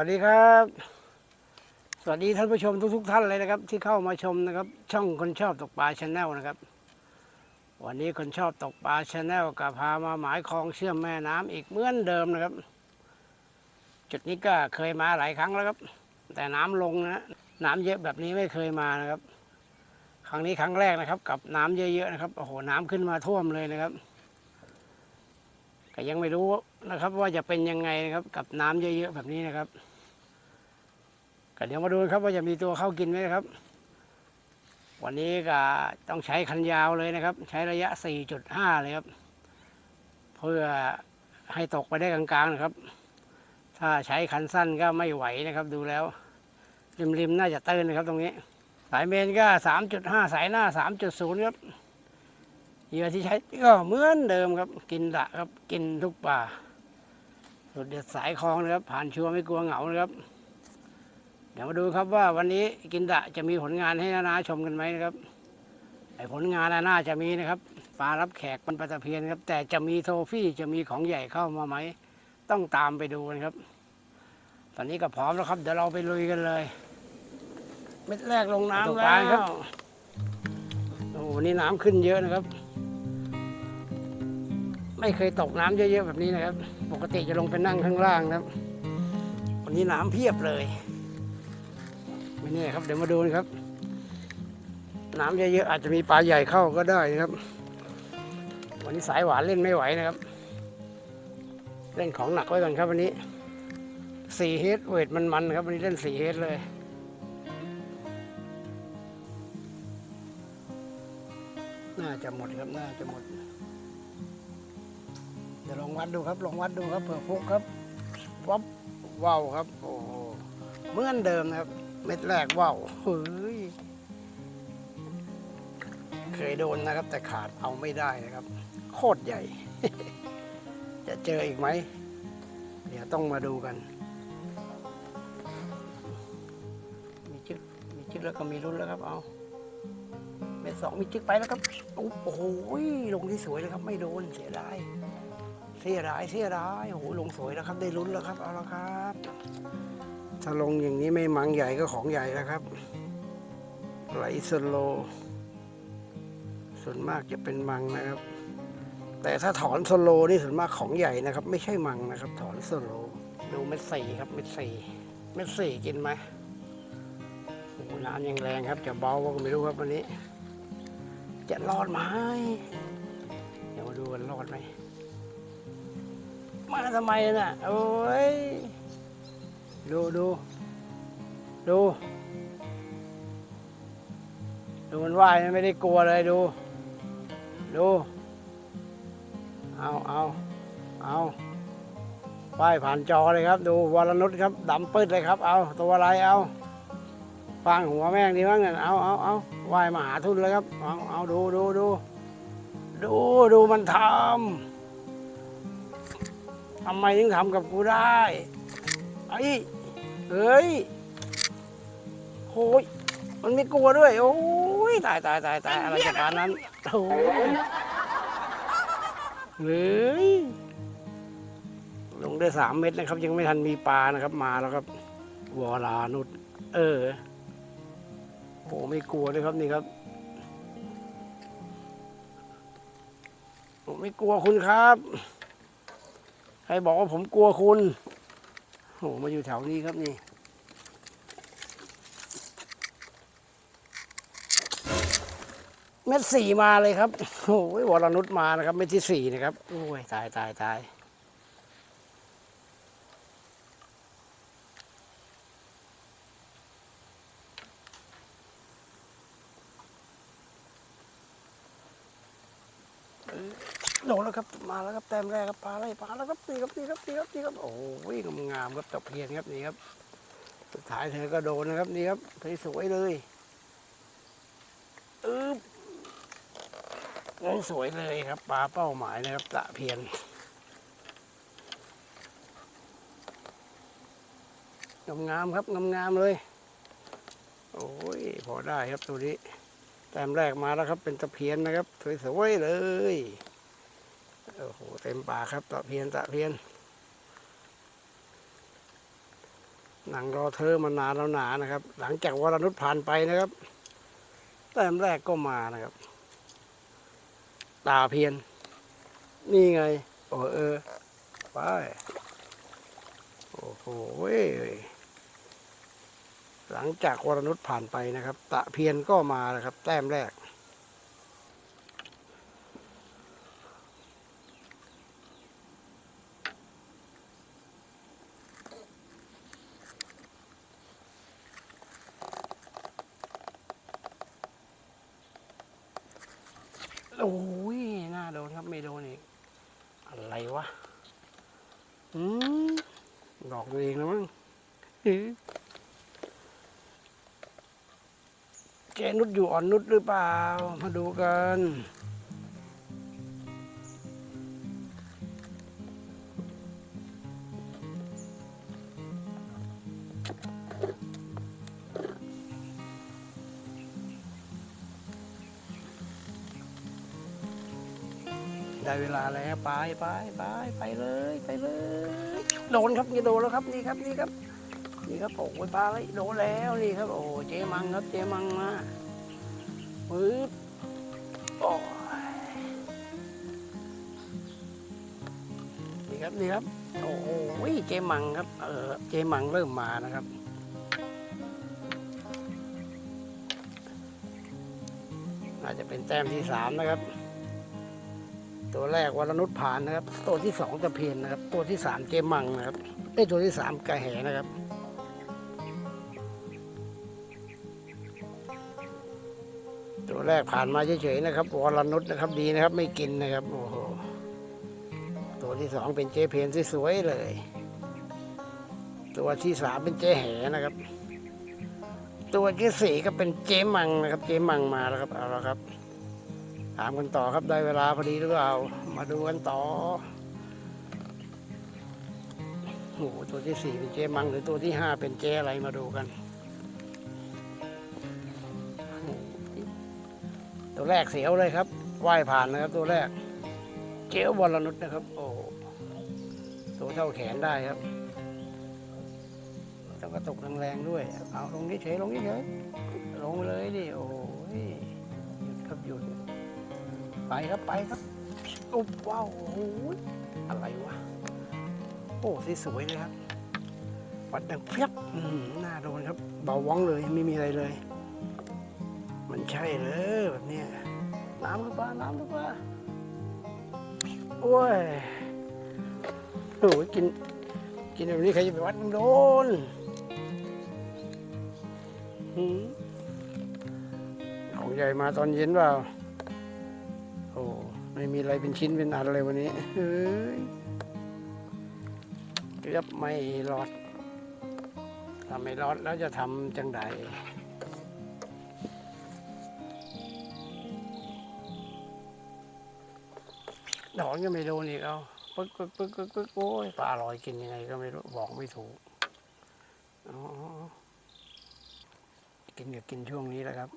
วัสดีครับ สวัสดีท่านผู้ชมทุก ๆ ท่านเลยนะครับ ที่เข้ามาชมนะครับ ช่องคนชอบตกปลาชาแนลนะครับ วันนี้คนชอบตกปลาชาแนลก็พามาหมายคลองเชื่อมแม่น้ำอีกเหมือนเดิมนะครับ จุดนี้ก็เคยมาหลายครั้งแล้วครับ แต่น้ำลงนะน้ำเยอะแบบนี้ไม่เคยมานะครับ ครั้งนี้ครั้งแรกนะครับ กับน้ำเยอะๆนะครับโอ้โหน้ำขึ้นมาท่วมเลยนะครับก็ยังไม่รู้นะครับว่าจะเป็นยังไงนะครับกับน้ำเยอะๆแบบนี้นะครับ ก็เดี๋ยวมาดูครับว่าจะมีตัวเข้ากินไหมครับ วันนี้ก็ต้องใช้คันยาวเลยนะครับ ใช้ระยะ 4.5 เลยครับ เพื่อให้ตกไปได้กลางๆนะครับ ถ้าใช้คันสั้นก็ไม่ไหวนะครับ ดูแล้ว ริมๆน่าจะตื้นนะครับตรงนี้ สายเมนก็ 3.5 สายหน้า 3.0 ครับเหยื่อที่ใช้ก็เหมือนเดิมครับ กินดะครับกินทุกป่าสุดเด็ดสายคลองนะครับ ผ่านชัวร์ไม่กลัวเหงานะครับ ดี๋ยวมาดูครับว่าวันนี้กินดะจะมีผลงานให้นานาชมกันไหมนะครับไอผลงานน่าจะมีนะครับปลารับแขกมันปลาตะเพียนครับ แต่จะมีโทฟี่จะมีของใหญ่เข้ามาไหม ต้องตามไปดูนะครับ ตอนนี้ก็พร้อมแล้วครับ เดี๋ยวเราไปลุยกันเลย เม็ดแรกลงน้ำแล้วโอ้โหวันนี้น้ำขึ้นเยอะนะครับ ไม่เคยตกน้ำเยอะๆแบบนี้นะครับ ปกติจะลงไปนั่งข้างล่างนะครับ วันนี้น้ำเพียบเลย ไม่แน่ครับเดี๋ยวมาดูนะครับ น้ำเยอะๆอาจจะมีปลาใหญ่เข้าก็ได้นะครับ วันนี้สายหวานเล่นไม่ไหวนะครับ เล่นของหนักไว้ก่อนครับวันนี้สี่เฮดเวทมันๆครับวันนี้เล่นสี่เฮดเลยน่าจะหมดครับน่าจะหมดเดี๋ยวลองวัดดูครับลองวัดดูครับเผื่อพุกครับวับว้าวครับโอ้เหมือนเดิมนะครับ เม็ดแรกว้าวเฮ้ย เคยโดนนะครับ แต่ขาดเอาไม่ได้นะครับ โคตรใหญ่ จะเจออีกไหม เดี๋ยวต้องมาดูกัน มีจึกมีจึกแล้วก็มีรุ่นแล้วครับ เอาเม็ดสองมีจึกไปแล้วครับ โอ้โหลงที่สวยเลยครับ ไม่โดนเสียดายเสียดายเสียดายโอ้โหลงสวยแล้วครับ ได้ลุ้นแล้วครับ เอาละครับ ถ้าลงอย่างนี้ไม่มังใหญ่ก็ของใหญ่แล้วครับ ไหลสโล ส่วนมากจะเป็นมังนะครับ แต่ถ้าถอนสโลนี่ส่วนมากของใหญ่นะครับ ไม่ใช่มังนะครับ ถอนสโล ดูเม็ดสี่ครับเม็ดสี่เม็ดสี่กินไหมน้ำยังแรงครับจะเบาก็ไม่รู้ครับวันนี้ จะรอดไหมเดี๋ยวมาดูกันรอดไหมมาทำไมน่ะ โอ้ย ดูดูดูดูมันว่ายไม่ได้กลัวเลยดู ดู เอาเอาเอาว่ายผ่านจอเลยครับ ดูวรนุชครับดำปื้ดเลยครับ เอาตัวอะไรเอาฟังหัวแม่งดีมั้งเนี่ยเอาเอาเอาว่ายมาหาทุนเลยครับ เอาเอาดูดูดูดูดูมันทำทำไมถึงทำกับกูได้ไอ้ เฮ้ยโอ้ยมันไม่กลัวด้วย โอ้ยตายตายตายตายอะไรจากการนั้นโอ้ยเฮ้ยลงได้สามเม็ดนะครับ ยังไม่ทันมีปลานะครับ มาแล้วครับวอลานุษเออโอ้ไม่กลัวเลยครับนี่ครับผมไม่กลัวคุณครับ ใครบอกว่าผมกลัวคุณ โอ้มาอยู่แถวนี้ครับนี่เม็ดสี่มาเลยครับโอ้ยวรนุชมานะครับเม็ดที่สี่นะครับโอ้ยตายตายตายโดนแล้วครับ มาแล้วครับแต้มแรกครับปลาอะไรปลาแล้วครับนี่ครับนี่ครับนี่ครับนี่ครับโอ้ยงามๆครับตะเพียนครับนี่ครับ สุดท้ายเธอก็โดนนะครับนี่ครับสวยเลยอึ๊บสวยเลยครับปลาเป้าหมายนะครับตะเพียนงามๆครับงามๆเลย โอ้ยพอได้ครับตัวนี้แต้มแรกมาแล้วครับเป็นตะเพียนนะครับสวยๆเลย โอ้โห เต็มป่าครับตะเพียนตะเพียน หนังรอเธอมานานแล้วหนานะครับ หลังจากวรนุชผ่านไปนะครับ แต้มแรกก็มานะครับ ตาเพียน นี่ไง โอ้เออ ไปโอ้โหหลังจากวรนุชผ่านไปนะครับ ตะเพียนก็มานะครับ แต้มแรก โอ้ยน่าโดนครับไม่โดนอีก อะไรวะอืมดอกตัวเองแล้วมั้งอื้อแกนุดอยู่อ่อนนุดหรือเปล่า มาดูกัน ลาแล้วไปไปไปไปเลยไปเลย โดนครับนี่โดนแล้วครับนี่ครับนี่ครับ นี่ครับโอ้ยปลาเลยโดนแล้วนี่ครับ โอ้เจมังครับเจมังมาปึ๊บโอ้ยนี่ครับนี่ครับโอ้โหเจมังครับ เออเจมังเริ่มมานะครับน่าจะเป็นแต้มที่สามนะครับ ตัวแรกวรนุชผ่านนะครับ ตัวที่สองตะเพียนนะครับ ตัวที่สามเจมังนะครับไอ้ตัวที่สามกระแหนะครับตัวแรกผ่านมาเฉยๆนะครับวรนุชนะครับดีนะครับ ไม่กินนะครับโอ้โหตัวที่สองเป็นเจเพนสวยๆเลย ตัวที่สามเป็นเจแหนะครับ ตัวที่สี่ก็เป็นเจมังนะครับ เจมังมาแล้วครับเอาละครับ ถามกันต่อครับได้เวลาพอดีหรือเปล่า มาดูกันต่อโอ้โหตัวที่สี่เป็นเจมังหรือตัวที่ห้าเป็นเจอะไรมาดูกัน ตัวแรกเสียวเลยครับว่ายผ่านนะครับตัวแรก เจลวรนุชนะครับ โอ้ตัวเท่าแขนได้ครับต้องกระตุกแรงๆด้วย เอาลงเฉยลงเฉยลงเลยดิโอ้ย ไปครับไปครับอุ๊บว้าวโอ้โหอะไรวะโอ้สวยๆเลยครับวัดดังเพียบอืมน่าโดนครับ เบาว่องเลยไม่มีอะไรเลย มันใช่เลยแบบนี้น้ำหรือเปล่าน้ำหรือเปล่าโอ้ยโอ้ยกิน กินแบบนี้ใครจะไปวัดมันโดนหืมของใหญ่มาตอนเย็นเปล่า ไม่มีอะไรเป็นชิ้นเป็นอันเลยวันนี้เฮ้ยเกือบไม่รอดถ้าไม่รอดแล้วจะทำจังใดดอกก็ไม่โดนอีกเอาปึ๊กปึ๊กปึ๊กปึ๊กปึ๊กโอ้ยปลาลอยกินยังไงก็ไม่รู้บอกไม่ถูกอ๋อกินก็กินช่วงนี้แหละครับ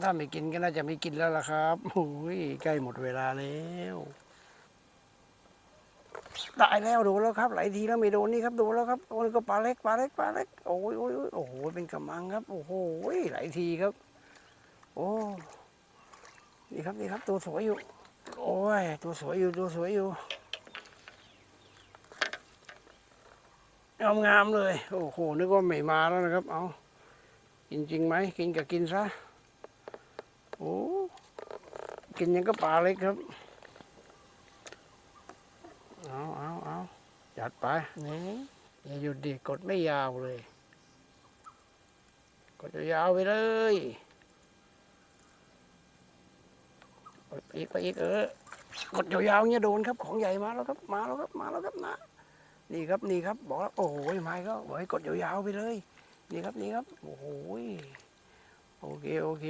ถ้าไม่กินก็น่าจะไม่กินแล้วล่ะครับโอ้ยใกล้หมดเวลาแล้วได้แล้วโดนแล้วครับ หลายทีแล้วไม่โดนนี่ครับโดนแล้วครับโอ้ยก็ปลาเล็กปลาเล็กปลาเล็กโอ้ยโอ้ยโอ้ยโอ้โหเป็นกำมังครับ โอ้โหหลายทีครับ โอ้นี่ครับนี่ครับ ตัวสวยอยู่ โอ้ยตัวสวยอยู่ตัวสวยอยู่งามงามๆเลย โอ้โหนึกว่าไม่มาแล้วนะครับ เอากินจริงไหมกินก็กินซะ โอ้กินยังก็ปลาเล็กครับ เอาเอาเอาจัดไปนี่อย่าหยุดดิกดไม่ยาวเลย กดยาวไปเลยกดอีกไปอีกเออกดยาวๆเนี่ยโดนครับของใหญ่มาแล้วครับ มาแล้วครับมาแล้วครับนะนี่ครับนี่ครับ บอกแล้วโอ้โหมาก็บอกให้กดยาวๆไปเลย นี่ครับนี่ครับโอ้โหโอเคโอเค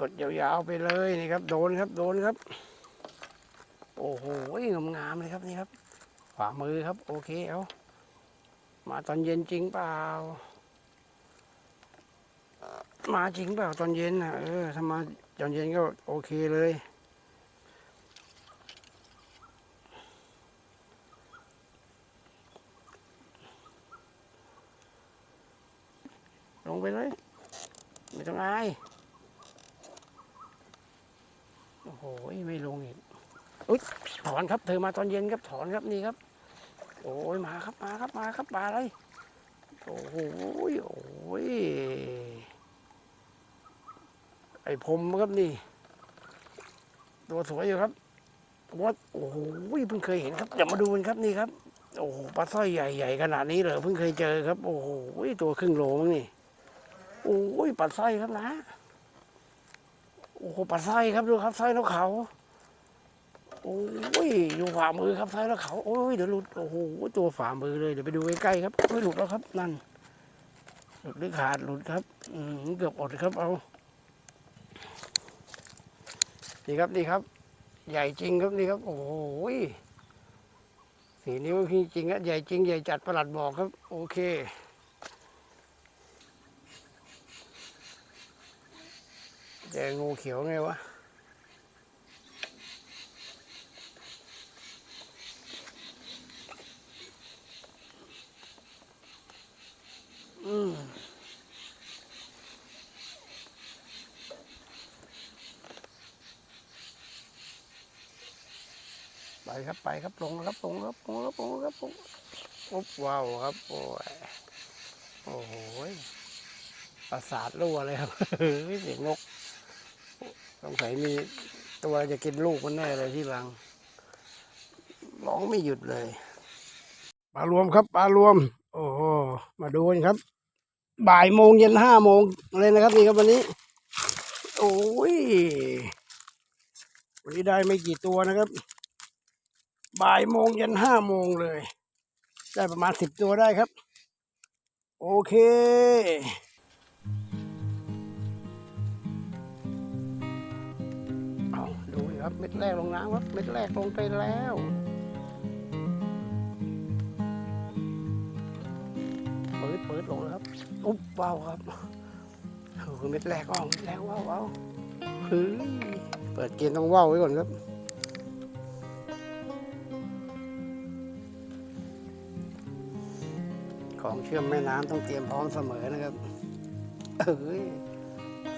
กดยาวๆไปเลยนี่ครับ โดนครับ โดนครับ โอ้โหงามๆเลยครับนี่ครับขวามือครับ โอเคเอามาตอนเย็นจริงเปล่า มาจริงเปล่าตอนเย็นนะเออทำมาตอนเย็นก็โอเคเลยลงไปเลย ไม่ต้องอาย โอ้โหไม่ลงอีกอุ๊ยถอนครับ เธอมาตอนเย็นครับถอนครับนี่ครับ โอ้ยมาครับมาครับมาครับมาอะไรโอ้โหโอ้ยไอ้พรมครับนี่ ตัวสวยอยู่ครับวัดโอ้โหเพิ่งเคยเห็นครับอย่ามาดูกันครับนี่ครับ โอ้โหปลาสร้อยใหญ่ๆขนาดนี้เลยเพิ่งเคยเจอครับ โอ้โหตัวครึ่งโลมั้งนี่โอ้ยปลาสร้อยครับนะ โอ้โหปลาสร้อยครับดูครับสร้อยนกเขาโอ้ยอยู่ฝ่ามือครับสร้อยนกเขาโอ้ยเดี๋ยวหลุดโอ้โหตัวฝ่ามือเลยเดี๋ยวไปดูใกล้ๆครับไม่หลุดแล้วครับนั่นหลุดหรือขาดหลุดครับอืมเกือบอดครับเอานี่ครับนี่ครับ ใหญ่จริงครับนี่ครับโอ้โหสีนิ้วจริงๆครับใหญ่จริงใหญ่จัดประหลัดบอกครับ โอเค แดงงูเขียวไงวะอืมไปครับไปครับลงแล้วครับลงแล้วครับลงแล้วลงแล้วครับลงอุ๊บว้าวครับโอ้ยโอ้โหยประสาทรั่วเลยครับเฮ้ยเสียงนกส งสัยมีตัวจะกินลูกมันแน่เลยที่หลังร้องไม่หยุดเลยปลารวมครับปลารวม โอ้โหมาดูกันครับ บ่ายโมงเย็นห้าโมงเลยนะครับนี่ครับวันนี้ โอ้ยวันนี้ได้ไม่กี่ตัวนะครับ บ่ายโมงเย็นห้าโมงเลย ได้ประมาณสิบตัวได้ครับ โอเค ครับเม็ดแรกลงน้ำครับเม็ดแรกลงไปแล้วเปิดเปิดลงแล้วครับอุ๊บว้าวครับโอ้เม็ดแรกออกแรกว้าวว้าวเฮ้ยเปิดเกมต้องว้าวไว้ก่อนครับของเชื่อมแม่น้ำต้องเตรียมพร้อมเสมอนะครับ เอ้ย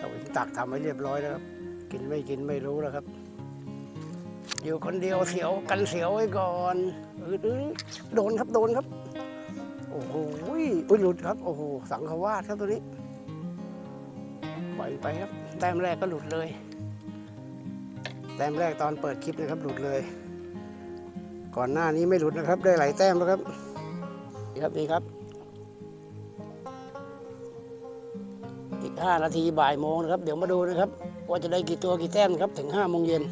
สวิงตักทำไว้เรียบร้อยแล้วครับ กินไม่กินไม่รู้แล้วครับ อยู่คนเดียวเสียวกันเสียวไว้ก่อนเอออื้อโดนครับโดนครับ โอ้โหอุ้ยหลุดครับ โอ้โหสังขวาสครับตัวนี้ปล่อยไปครับ แต้มแรกก็หลุดเลย แต้มแรกตอนเปิดคลิปนะครับหลุดเลย ก่อนหน้านี้ไม่หลุดนะครับ ได้หลายแต้มแล้วครับนี่ครับนี่ครับอีกห้านาทีบ่ายโมงนะครับ เดี๋ยวมาดูนะครับ ว่าจะได้กี่ตัวกี่แต้มครับถึงห้าโมงเย็น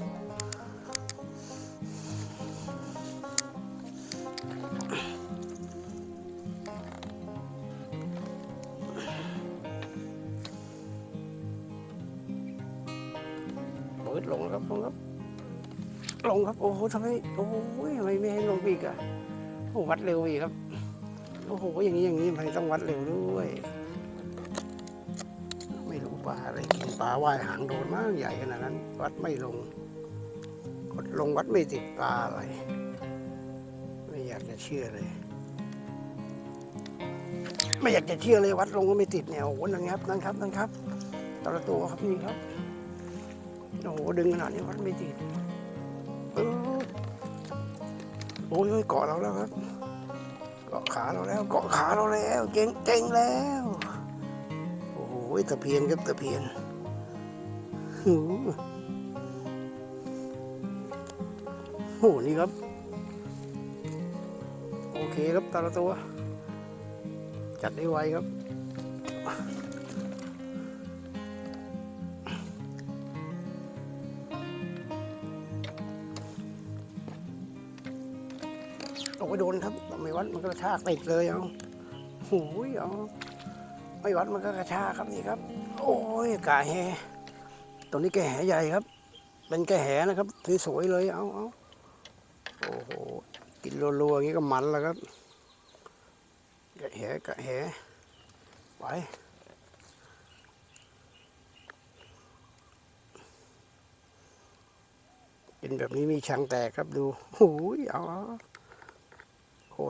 ลงครับ โอ้โหทำไมโอ้โหทำไมไม่ให้ลงอีกอะโอ้วัดเร็วอีกครับ โอ้โห อย่างนี้อย่างนี้ทำไมต้องวัดเร็วด้วย ไม่รู้ปลาอะไรกินปลาว่ายหางโดนมากใหญ่ขนาดนั้น วัดไม่ลง กดลงวัดไม่ติดปลาอะไร ไม่อยากจะเชื่อเลย ไม่อยากจะเชื่อเลยวัดลงก็ไม่ติดเนี่ย โอ้โหนั่นครับนั่นครับนั่นครับแตละตัวครับนี่ครับ โอ้โหดึงขนาดนี้วัดไม่ติด โอ้ยโอ้ยเกาะเราแล้วครับ เกาะขาเราแล้ว เกาะขาเราแล้วเก่งเก่งแล้ว โอ้โหตะเพียนครับตะเพียนโอ้โหนี่ครับ โอเคครับแต่ละตัว จัดได้ไวครับ วัดมันก็กระชากติดเลยเอาหูยเอาไม่วัดมันก็กระชากครับนี่ครับ โอ้ยกาแหตัวนี้แกแหใหญ่ครับ เป็นแกแหนะครับสวยๆเลยเอาเอาโอ้โหกินรัวๆอย่างนี้ก็มันแล้วครับกะแหกะแหไปกินแบบนี้มีช่างแตกครับดูหูยเอาเอา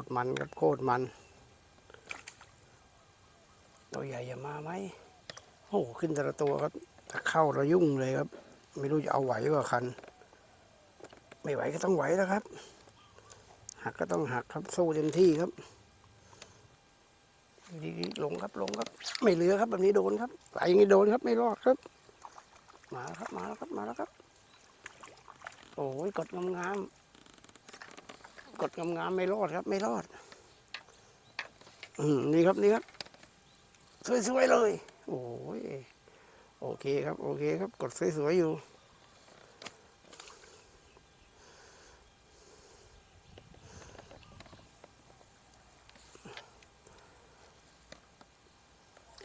ตรมันครับโคตรมันตัวใหญ่จะมาไหมโอ้ขึ้นแต่ละตัวครับถ้าเข้าเรายุ่งเลยครับ ไม่รู้จะเอาไหวว่าคัน ไม่ไหวก็ต้องไหวแล้วครับ หักก็ต้องหักครับสู้เต็มที่ครับดีๆลงครับลงครับ ไม่เหลือครับแบบนี้โดนครับไหลอย่างนี้โดนครับไม่รอดครับ มาแล้วครับมาแล้วครับมาแล้วครับ โอ้ยกดงามๆ กดงามๆไม่รอดครับ ไม่รอด อืมนี่ครับนี่ครับสวยๆเลย โอ้ยโอเคครับ โอเคครับ กดสวยๆอยู่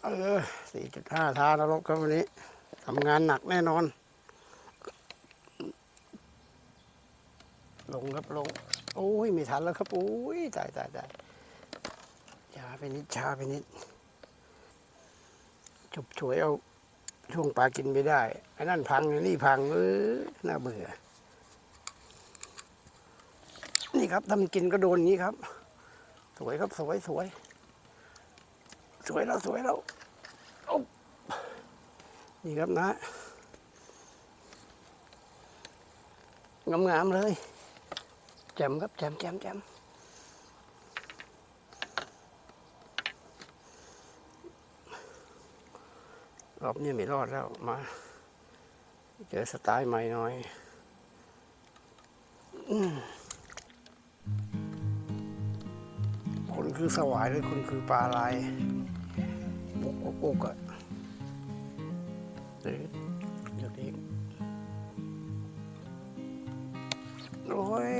เออสี่จุดห้าทานรกครับวันนี้ทำงานหนักแน่นอน ลงครับลง โอ้ยไม่ทันแล้วครับโอ้ยตายตายตายช้าไปนิดช้าไปนิดฉุบฉวยเอาช่วงปลากินไม่ได้ไอ้นั่นพังนี่พังเออน่าเบื่อ นี่ครับถ้ากินก็โดนงนี้ครับ สวยครับสวยสวย สวยแล้วสวยแล้วโอ้นี่ครับนะงามๆเลย แจมครับแจมแจมแจมรอบนี้ไม่รอดแล้วมา เจอสไตล์ใหม่หน่อยอคนคือสวายเลยคนคือปลาลายปุกปุกปุกอะเดี๋ยวเดี๋ยวนี้โอ้ย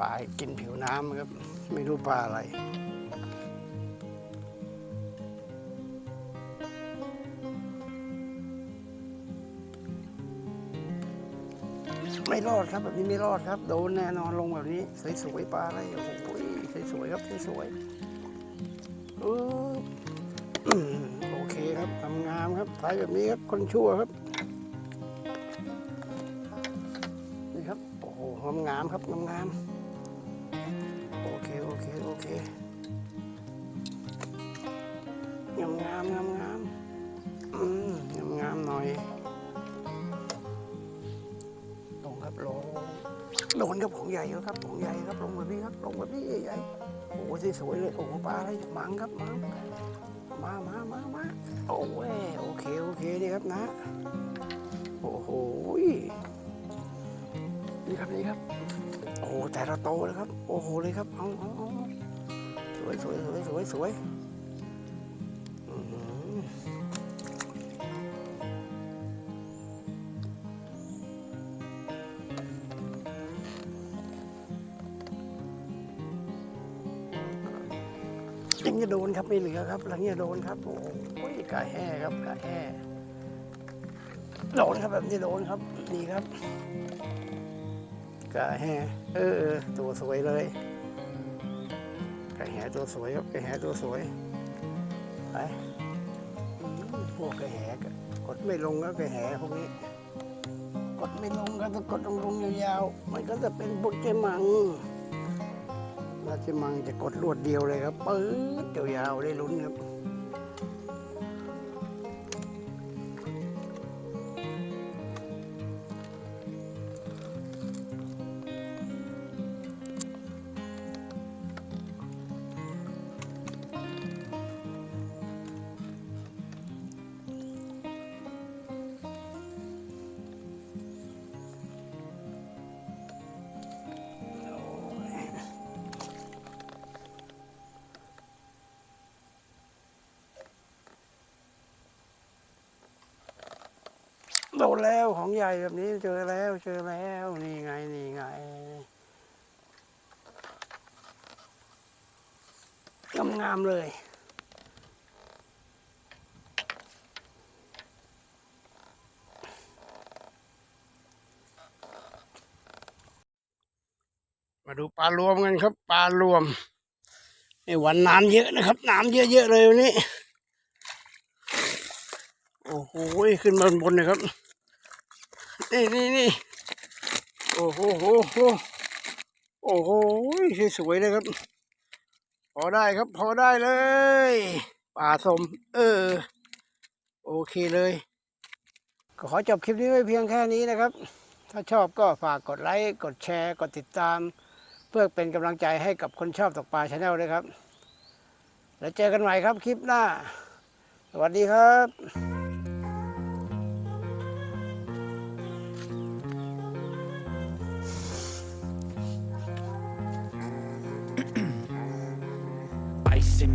ปลากินผิวน้ำครับ ไม่รู้ปลาอะไร ไม่รอดครับแบบนี้ไม่รอดครับ โดนแน่นอนลงแบบนี้ สวยๆปลาอะไรโอ้โหสวยๆครับสวยๆโอเคครับทำงามครับถ่ายแบบนี้ครับคนชั่วครับนี่ครับโอ้โหงามๆครับงามๆ เคโอเคงามงามงามงามอืมงามงามหน่อยลงครับลงโดนครับของใหญ่แล้วครับของใหญ่ครับลงแบบนี้ครับลงแบบนี้ใหญ่โอ้โหสวยเลยโอ้ปลาอะไรมังครับมังมามามามาโอ้ยโอเคโอเคดีครับนะโอ้โหนี่ครับนี่ครับ โอ้แต่ละโตเลยครับ โอ้โหเลยครับเอาเอาเอา วยสวยสวยสวยสวยหือยังจะโดนครับไม่เหลือครับ หลังจะโดนครับโอ้ยกาแห่ครับกาแห่โดนครับแบบนี้โดนครับนี่ครับกาแห่เออตัวสวยเลย กแหตัวสวยครับกแหตัวสวยไปพวกกาแหกกดไม่ลงแล้วกแหพวกนี้ กดไม่ลงก็ต้องกดลงลงยาวๆมันก็จะเป็นบุกเจมังราชมังจะกดรวดเดียวเลยครับปื๊ดยาวๆได้ลุ้นครับ โดนแล้วของใหญ่แบบนี้เจอแล้วเจอแล้วนี่ไงนี่ไงงามเลย มาดูปลารวมกันครับปลารวมในวันน้ำเยอะนะครับ น้ำเยอะๆเลยวันนี้ โอ้โหขึ้นมาบนเลยครับ นี่นี่นี่โอ้โหโหโหโอ้โหสวยเลยครับ พอได้ครับพอได้เลยป่าสม เออ โอเคเลย ก็ขอจบคลิปนี้ไว้เพียงแค่นี้นะครับ ถ้าชอบก็ฝากกดไลค์กดแชร์กดติดตาม เพื่อเป็นกำลังใจให้กับคนชอบตกปลาชาแนลด้วยครับ แล้วเจอกันใหม่ครับคลิปหน้า สวัสดีครับ